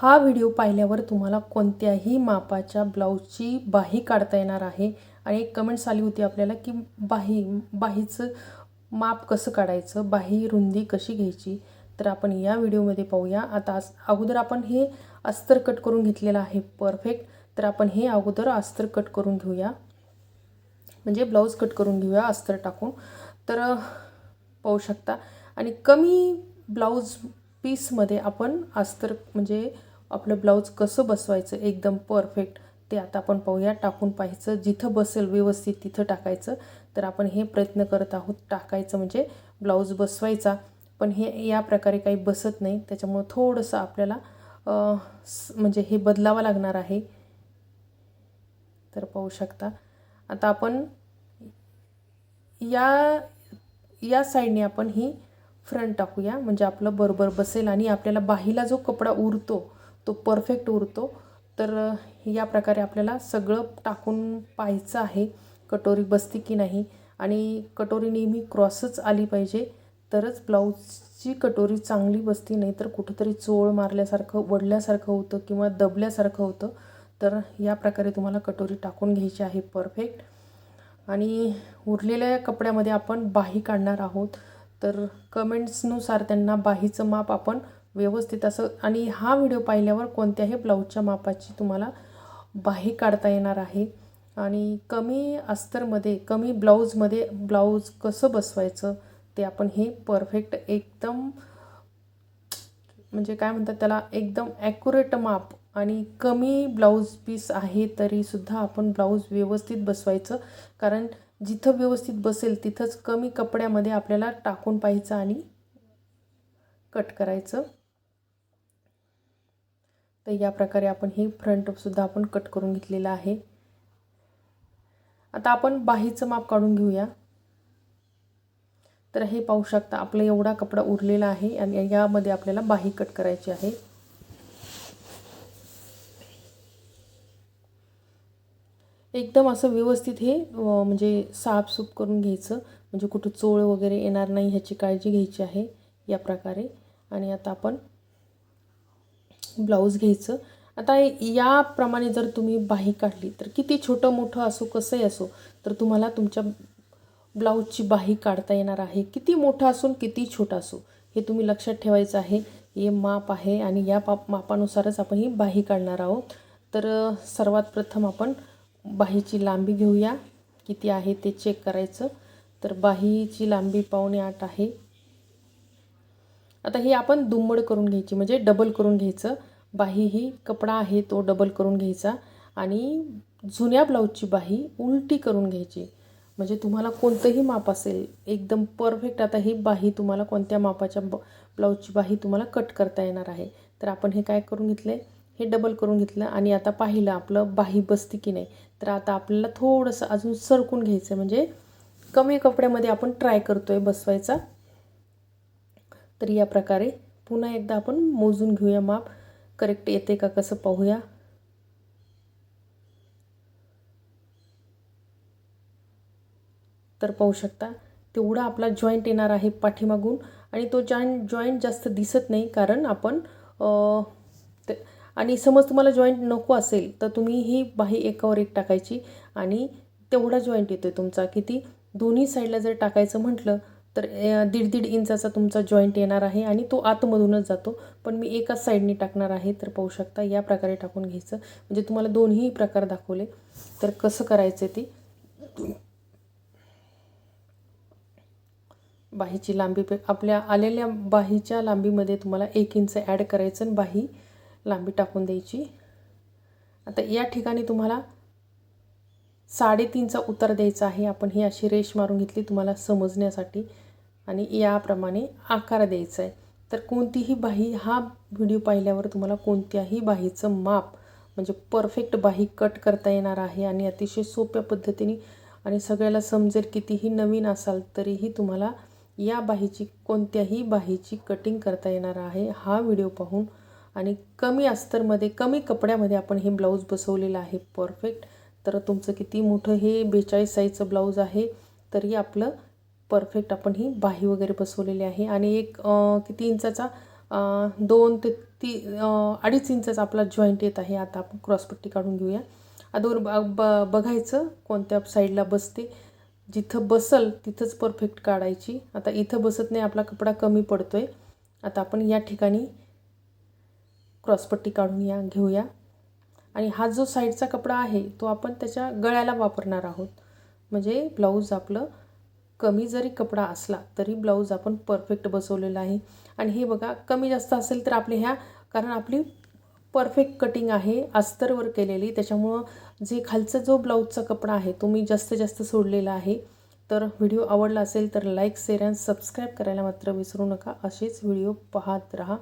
हा व्हिडिओ पाहिल्यावर तुम्हाला कोणत्याही मापाच्या ब्लाऊजची बाही काढता येणार आहे. आणि एक कमेंट्स आली होती आपल्याला की बाही बाहीचं माप कसं काढायचं बाही रुंदी कशी घ्यायची? तर आपण या व्हिडिओमध्ये पाहूया. आता अस अगोदर आपण हे अस्तर कट करून घेतलेलं आहे. परफेक्ट. तर आपण हे अगोदर अस्तर कट करून घेऊया. म्हणजे ब्लाऊज कट करून घेऊया अस्तर टाकून. तर पाहू शकता. आणि कमी ब्लाऊज पीसमध्ये आपण अस्तर म्हणजे आपलं ब्लाऊज कसं बसवायचं एकदम परफेक्ट ते आता आपण पाहूया. टाकून पाहायचं जिथं बसेल व्यवस्थित तिथं टाकायचं. तर आपण हे प्रयत्न करत आहोत टाकायचं म्हणजे ब्लाऊज बसवायचा. पण हे या प्रकारे काही बसत नाही. त्याच्यामुळं थोडंसं आपल्याला स- म्हणजे हे बदलावं लागणार आहे. तर पाहू शकता. आता आपण या या साईडने आपण ही फ्रंट टाकूया. म्हणजे आपलं बरोबर बसेल आणि आपल्याला बाहीला जो कपडा उरतो तो परफेक्ट उरतो. तर या प्रकारे आपल्याला सगळं टाकून पाहायचं आहे कटोरी बसते की नाही. आणि कटोरी नेहमी क्रॉसच आली पाहिजे. तरच ब्लाऊजची कटोरी चांगली बसती नाही तर कुठंतरी चोळ मारल्यासारखं वडल्यासारखं होतं किंवा दबल्यासारखं होतं. तर या प्रकारे तुम्हाला कटोरी टाकून घ्यायची आहे परफेक्ट आणि उरलेल्या कपड्यामध्ये आपण बाही काढणार आहोत. तर कमेंट्सनुसार त्यांना बाहीचं माप आपण व्यवस्थित असं. आणि हा व्हिडिओ पाहिल्यावर कोणत्याही ब्लाऊजच्या मापाची तुम्हाला बाही काढता येणार आहे. आणि कमी अस्तरमध्ये कमी ब्लाऊजमध्ये ब्लाऊज कसं बसवायचं ते आपण हे परफेक्ट एकदम म्हणजे काय म्हणतात त्याला एकदम ॲक्युरेट माप आणि कमी ब्लाऊज पीस आहे तरीसुद्धा आपण ब्लाऊज व्यवस्थित बसवायचं. कारण जिथं व्यवस्थित बसेल तिथंच कमी कपड्यामध्ये आपल्याला टाकून पाहायचं आणि कट करायचं. तर या प्रकारे आपण हे फ्रंटसुद्धा आपण कट करून घेतलेलं आहे. आता आपण बाहीचं माप काढून घेऊया. तर हे पाहू शकता आपला एवढा कपडा उरलेला आहे आणि यामध्ये आपल्याला बाही कट करायची आहे. एकदम असं व्यवस्थित हे म्हणजे साफसूफ करून घ्यायचं. म्हणजे कुठं चोळ वगैरे येणार नाही ह्याची काळजी घ्यायची आहे या प्रकारे. आणि आता आपण ब्लाऊज घ्यायचं. आता याप्रमाणे जर तुम्ही बाही काढली तर किती छोटं मोठं असो कसंही असो तर तुम्हाला तुमच्या ब्लाऊजची बाही काढता येणार आहे. किती मोठं असून किती छोटा असो हे तुम्ही लक्षात ठेवायचं आहे. हे माप आहे आणि या पाप मापानुसारच आपण ही बाही काढणार आहोत. तर सर्वात प्रथम आपण बाहीची लांबी घेऊया. किती आहे ते चेक करायचं. तर बाहीची लांबी पावणे आठ आहे. आता ही आपण दुम्मड करून घ्यायची म्हणजे डबल करून घ्यायचं. बाही ही कपडा आहे तो डबल करून घ्यायचा. आणि जुन्या ब्लाऊजची बाही उलटी करून घ्यायची. म्हणजे तुम्हाला कोणतंही माप असेल एकदम परफेक्ट आता ही बाही तुम्हाला कोणत्या मापाच्या ब ब्लाऊजची बाही तुम्हाला कट करता येणार आहे. तर आपण हे काय करून घेतलं हे डबल करून घेतलं आणि आता पाहिलं आपलं बाही बसती की नाही. तर आता आपल्याला थोडंसं अजून सरकून घ्यायचं म्हणजे कमी कपड्यामध्ये आपण ट्राय करतो आहे बसवायचा. तर या प्रकारे पुन्हा एकदा आपण मोजून घेऊया माप. करेक्ट येते का कसं पाहूया? तर पाहू शकता तेवढा आपला जॉईंट येणार आहे पाठीमागून आणि तो जॉईंट जॉईंट जास्त दिसत नाही कारण आपण आणि समज तुम्हाला जॉईंट नको असेल तर तुम्ही ही बाही एकावर एक टाकायची आणि तेवढा जॉईंट येतो आहे तुमचा. किती? दोन्ही साईडला जर टाकायचं म्हटलं तर दीड दीड इंचाचा तुमचा जॉईंट येणार आहे आणि तो आतमधूनच जातो. पण मी एकाच साईडने टाकणार आहे तर पाहू शकता या प्रकारे टाकून घ्यायचं. म्हणजे तुम्हाला दोन्ही प्रकार दाखवले. तर कसं करायचं ते? बाहीची लांबी पे आपल्या आलेल्या बाहीच्या लांबीमध्ये तुम्हाला एक इंच ॲड करायचं आणि बाही लांबी टाकून द्यायची. आता या ठिकाणी तुम्हाला साडेतीनचा उतार द्यायचा आहे. आपण ही अशी रेष मारून घेतली तुम्हाला समजण्यासाठी आणि याप्रमाणे आकार द्यायचा आहे. तर कोणतीही बाही हा व्हिडिओ पाहिल्यावर तुम्हाला कोणत्याही बाहीचं माप म्हणजे परफेक्ट बाही कट करता येणार आहे आणि अतिशय सोप्या पद्धतीने आणि सगळ्याला समजेल कितीही नवीन असाल तरीही तुम्हाला या बाहीची कोणत्याही बाहीची कटिंग करता येणार आहे हा व्हिडिओ पाहून. आणि कमी अस्तरमध्ये कमी कपड्यामध्ये आपण हे ब्लाऊज बसवलेलं आहे. परफेक्ट तर तुमचं किती मोठं हे बेचाळीस साईजचं ब्लाऊज आहे तरी आपलं परफेक्ट आपण ही बाही वगैरे बसवलेली आहे. आणि एक किती इंचाचा दोन ते ती अडीच इंचाचा आपला जॉईंट येत आहे. आता आपण क्रॉसपट्टी काढून घेऊया. अदोर ब ब- बघायचं कोणत्या साईडला बसते. जिथं बसल तिथंच परफेक्ट काढायची. आता इथं बसत नाही आपला कपडा कमी पडतो आहे आता आपण या ठिकाणी क्रॉसपट्टी काढून या घेऊया. आणि हा जो साईडचा कपडा आहे तो आपण त्याच्या गळ्याला वापरणार आहोत. म्हणजे ब्लाऊज आपलं कमी जरी कपडा असला तरी ब्लाऊज आपण परफेक्ट बसवलेला आहे. आणि हे बघा कमी जास्त असेल तर आपले ह्या कारण आपली परफेक्ट कटिंग आहे अस्तरवर केलेली. त्याच्यामुळं जे खालचा जो ब्लाऊजचा कपडा आहे तो मी जास्त जास्त सोडलेला आहे. तर व्हिडिओ आवडला असेल तर लाईक शेअर अँड सबस्क्राईब करायला मात्र विसरू नका. असेच व्हिडिओ पाहत राहा.